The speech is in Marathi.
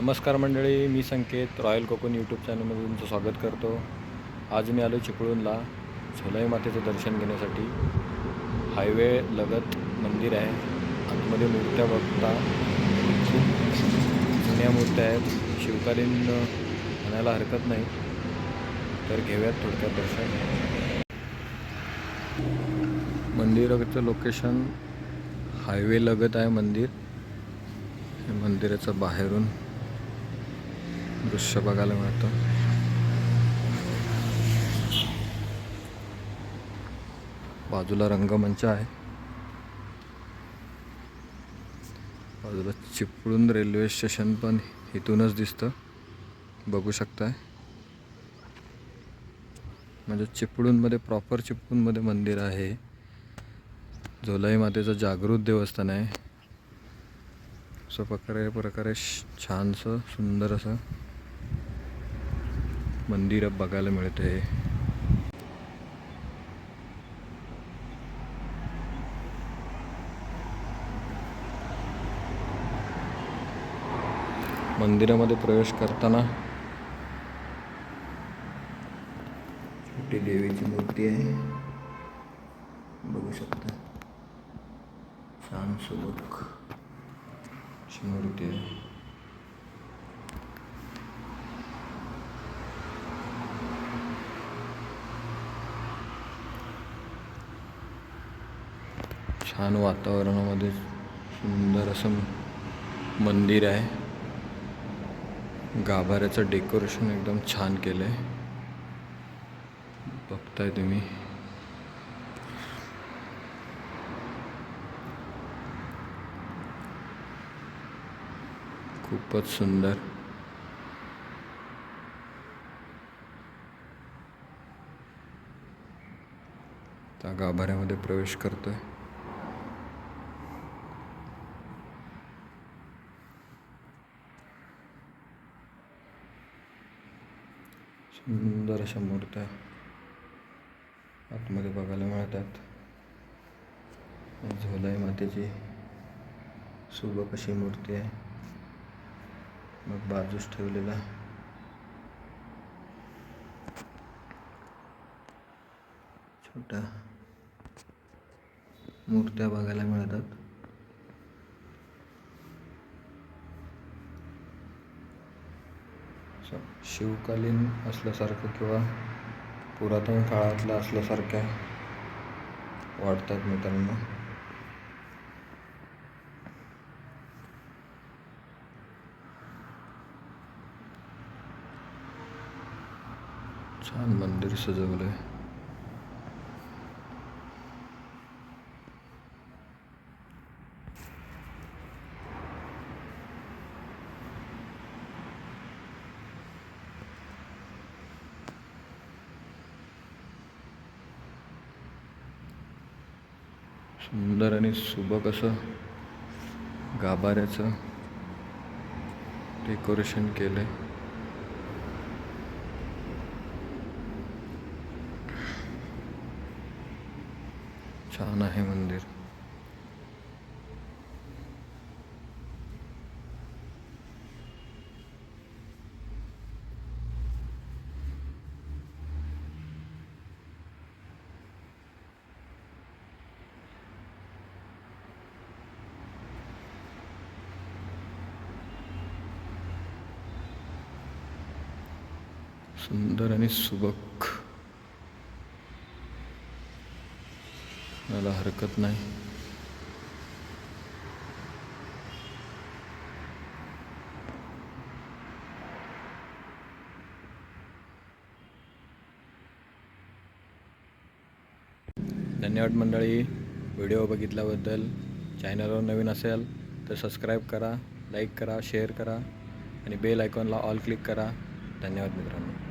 नमस्कार मंडळी मी संकेत रॉयल कोकण यूट्यूब चॅनलमध्ये तुमचं स्वागत करतो. आज मी आलो चिपळूणला सोलाई मातेचं दर्शन घेण्यासाठी. हायवे लगत मंदिर आहे. आतमध्ये मूर्त्या बघता. खूप जुन्या मूर्त्या आहेत. शिवकालीन म्हणायला हरकत नाही. तर घेऊयात थोडक्यात दर्शन. मंदिराचं लोकेशन हायवे लगत आहे मंदिर. मंदिराचं बाहेरून. दृश्य बघायला मिळतं. बाजूला रंगमंच आहे. बाजूला चिपळूण रेल्वे स्टेशन पण इथूनच दिसतं. बघू शकताय. म्हणजे चिपळूणमध्ये प्रॉपर चिपळूणमध्ये मंदिर आहे. झोलाई मातेचं जागृत देवस्थान आहे. असं प्रकारे प्रकारे छानसं सुंदर असं मंदिर बघायला मिळते मंदिरामध्ये प्रवेश करताना छोटी देवीची मूर्ती आहे. बघू शकता. छान सुबक अशी मूर्ती आहे. छान वातावरणामध्ये सुंदर असं मंदिर आहे. गाभाऱ्याचं डेकोरेशन एकदम छान केलं आहे बघताय तुम्ही. खूपच सुंदर. त्या गाभाऱ्यामध्ये प्रवेश करतोय. सुंदर अशा मूर्त्या आतमध्ये बघायला मिळतात. झोलाई मातेची सुबक अशी मूर्ती आहे. मग बाजूस ठेवलेला. छोट्या मूर्त्या बघायला मिळतात असं शिवकालीन असल्यासारखं किंवा पुरातन काळातलं असल्यासारख्या वाटतात मित्रांनो. छान मंदिर सजवलं आहे सुंदर आणि सुबक असं गाभाऱ्याचं डेकोरेशन केलंय. छान आहे मंदिर. सुंदर आणि सुबक. मला हरकत नाही. धन्यवाद मंडळी. व्हिडिओ बघितल्याबद्दल. चॅनलवर नवीन असेल तर सबस्क्राईब करा लाईक करा शेअर करा आणि बेल आयकॉनला ऑल क्लिक करा. धन्यवाद मित्रांनो.